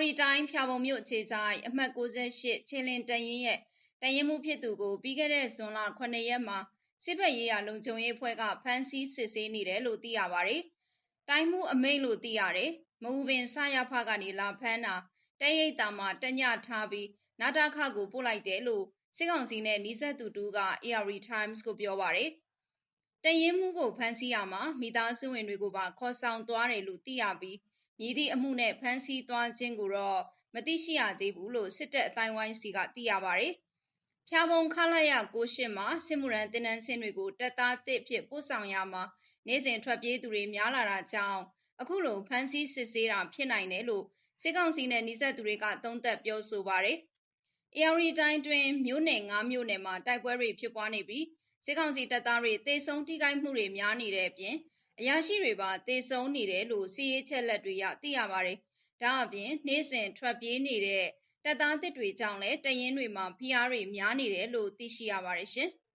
ရီတိုင်းဖျာပုံမြို့အခြေဆိုင်အမှတ်68ချင်းလင်းတရင်ရဲ့တရင်မှုဖြစ်သူကိုပြီးခဲ့တဲ့ဇွန်လ9ရက်မှာစစ်ဘက်ရေးရာလုံခြုံရေးအဖွဲ့ကဖမ်းဆီးစစ်ဆေးနေတယ်လို့သိရပါတယ်။တိုင်းမှုအမိန့်လို့သိရတယ်။မဟုပင်ဆရဖကနေလာဖမ်းတာတရိတ်တာမှာတညထားပြီးနာတာခကိုပို့လိုက်တယ်လို့စစ်ကောင်စီနဲ့နီးစပ်သူတူက AR Times ကိုပြောပါတယ်။တရင်မှုကိုဖမ်းဆီးရမှာမိသားစုဝင်တွေကိုပါခေါ်ဆောင်သွားတယ်လို့သိရပြီး မြည်သည့်အမှုနဲ့ဖမ်းဆီးသွားခြင်းကိုတော့မသိရှိရသေးဘူးလို့စစ်တပ်အတိုင်းဝိုင်းစီကသိရပါတယ်။ဖျာပုံခလာရကိုရှစ်မှာစစ်မှုရန်တင်နန်းစင်းတွေကိုတပ်သားတစ်ဖြစ်ပို့ဆောင်ရမှာနေ့စဉ်ထွက်ပြေးသူတွေများလာတာကြောင့်အခုလိုဖမ်းဆီးစစ်ဆေးတာဖြစ်နိုင်တယ်လို့စစ်ကောင်စီနဲ့နှိစက်သူတွေကသုံးသပ်ပြောဆိုပါတယ်။ AR တိုင်းတွင်မြို့နယ်၅မြို့နယ်မှာတိုက်ပွဲတွေဖြစ်ပွားနေပြီးစစ်ကောင်စီတပ်သားတွေတေဆုံးထိခိုက်မှုတွေများနေတဲ့အပြင် အရာရှိတွေပါတေဆုံးနေတယ်လို့စီးရေးချက်လက်တွေရသိရပါတယ်။ဒါအပြင်နေ့စဉ်ထွက်ပြေးနေတဲ့တပ်သားတစ်တွေကြောင့်လည်းတရင်တွေမှာဖိအားတွေများနေတယ်လို့သိရှိရပါတယ်ရှင်။